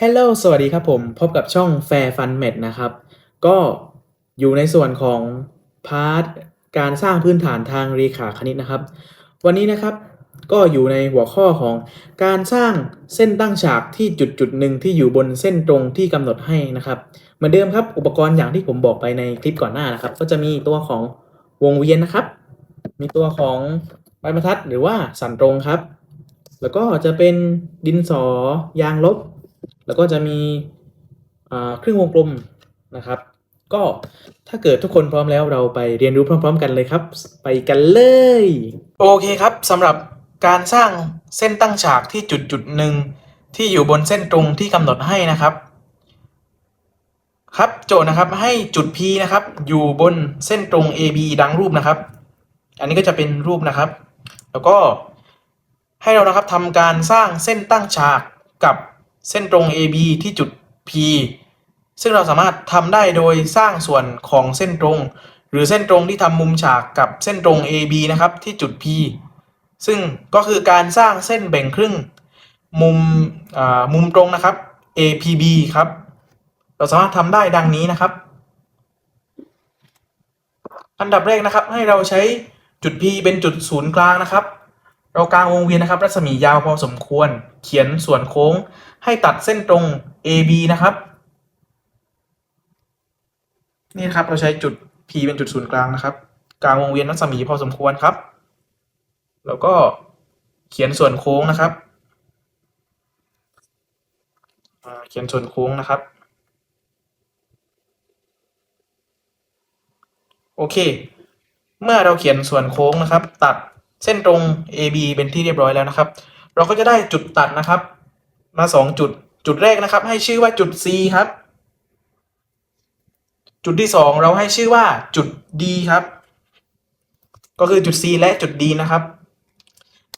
Hello สวัสดีครับผม พบกับช่อง Fair Fun Med นะครับ ก็อยู่ในส่วนของพาร์ทการสร้างพื้นฐานทางเรีขาคณิตนะครับ วันนี้นะครับก็อยู่ในหัวข้อของการสร้างเส้นตั้งฉากที่จุดจุดหนึ่งที่อยู่บนเส้นตรงที่กำหนดให้นะครับ เหมือนเดิมครับอุปกรณ์อย่างที่ผมบอกไปในคลิปก่อนหน้านะครับ ก็จะมีตัวของวงเวียนนะครับ มีตัวของใบบรรทัดหรือว่าสันตรงครับ แล้วก็จะเป็นดินสอยางลบ แล้วก็จะมีเครื่องวงกลมนะครับ ก็ถ้าเกิดทุกคนพร้อมแล้วเราไปเรียนรู้พร้อม ๆ กันเลยครับ ไปกันเลย โอเคครับสำหรับการสร้างเส้นตั้งฉากที่จุดจุดหนึ่งที่อยู่บนเส้นตรงที่กำหนดให้นะครับ ครับโจทย์นะครับให้จุด P นะครับ อยู่บนเส้นตรง AB ดังรูปนะครับ อันนี้ก็จะเป็นรูปนะครับ แล้วก็ให้เรานะครับทำการสร้างเส้นตั้งฉากกับ เส้นตรง AB ที่จุด P ซึ่งเราสามารถทำได้โดยสร้างส่วนของเส้นตรง หรือเส้นตรงที่ทำมุมฉากกับเส้นตรง AB นะครับที่จุด P ซึ่งก็คือการสร้างเส้นแบ่งครึ่ง มุมมุมตรงนะครับ APB ครับ เราสามารถทำได้ดังนี้นะครับ อันดับแรกนะครับให้เราใช้จุด P เป็นจุดศูนย์กลางนะครับ เรากางวงเวียนนะครับ รัศมียาวพอสมควร เขียนส่วนโค้งให้ตัดเส้นตรง AB นะครับ นี่นะครับเราใช้จุด P เป็นจุดศูนย์กลางนะครับกางวงเวียนรัศมีพอสมควรครับ แล้วก็เขียนส่วนโค้งนะครับ เขียนส่วนโค้งนะครับ โอเค เมื่อเราเขียนส่วนโค้งนะครับ ตัด เส้นตรง AB เป็นที่เรียบร้อยแล้วนะครับ เราก็จะได้จุดตัดนะครับ มาสองจุด จุดแรกนะครับ ให้ชื่อว่าจุด C ครับ จุดที่สองเราให้ชื่อว่าจุด D ครับ ก็คือจุด C และจุด D นะครับ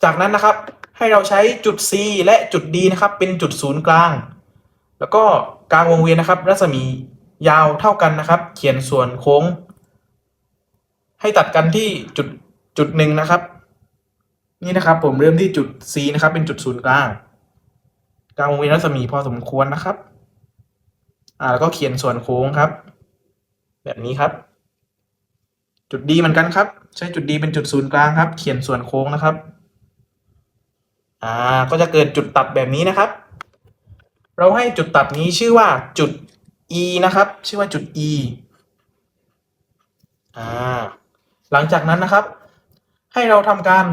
จากนั้นนะครับให้เราใช้จุด C และจุด D นะครับ เป็นจุดศูนย์กลาง แล้วก็กลางวงเวียนนะครับ รัศมียาวเท่ากันนะครับ เขียนส่วนโค้ง ให้ตัดกันที่จุดจุดหนึ่งนะครับ นี่นะครับผมเริ่มที่จุด C นะครับ เป็นจุดศูนย์กลางกลางวงเวียนรัศมีพอสมควรนะครับ อ่าแล้วก็เขียนส่วนโค้งครับ แบบนี้ครับ จุด D เหมือนกันครับ ใช้จุด D เป็นจุดศูนย์กลางครับ เขียนส่วนโค้งนะครับ อ่าก็จะเกิดจุดตัดแบบนี้นะครับ เราให้จุดตัดนี้ชื่อว่าจุด E นะครับ ชื่อว่าจุด E อ่าหลังจากนั้นนะครับ ให้เราทำการ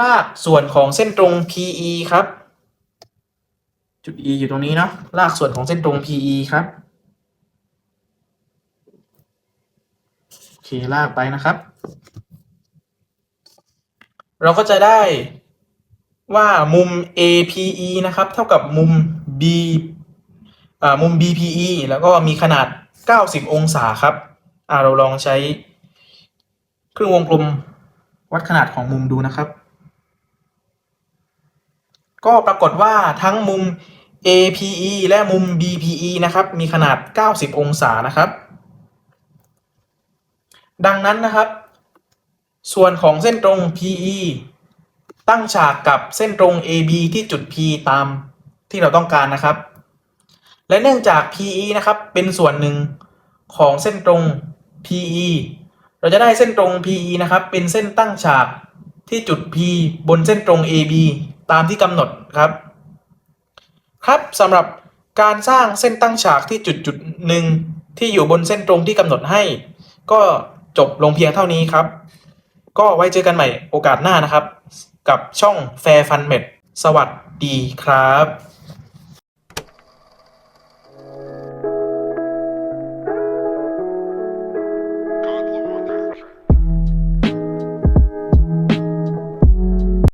ลากส่วนของเส้นตรง PE ครับ จุด E อยู่ตรงนี้เนาะลากส่วนของเส้นตรง PE ครับโอเคลากไปนะครับ เราก็จะได้ว่ามุม APE นะครับ เท่ากับมุม B มุม BPE แล้วก็มีขนาด 90 องศาครับเราลองใช้เครื่องวงกลมวัดขนาดของมุมดูนะครับ ก็ปรากฏว่าทั้งมุม APE และมุม BPE นะครับมีขนาด 90 องศานะครับ ดังนั้นนะครับ ส่วนของเส้นตรง PE ตั้งฉากกับเส้นตรง AB ที่จุด P ตามที่เราต้องการนะครับ และเนื่องจาก PE นะครับเป็นส่วนหนึ่งของเส้นตรง PE เราจะได้เส้นตรง PE นะครับ เป็นเส้นตั้งฉากที่จุด P บนเส้นตรง AB ตามที่กำหนดครับ ครับสำหรับการสร้างเส้นตั้งฉากที่จุดจุดหนึ่งที่อยู่บนเส้นตรงที่กำหนดให้ ก็จบลงเพียงเท่านี้ครับ ก็ไว้เจอกันใหม่โอกาสหน้านะครับ กับช่องแฟร์ฟันเม็ดสวัสดีครับ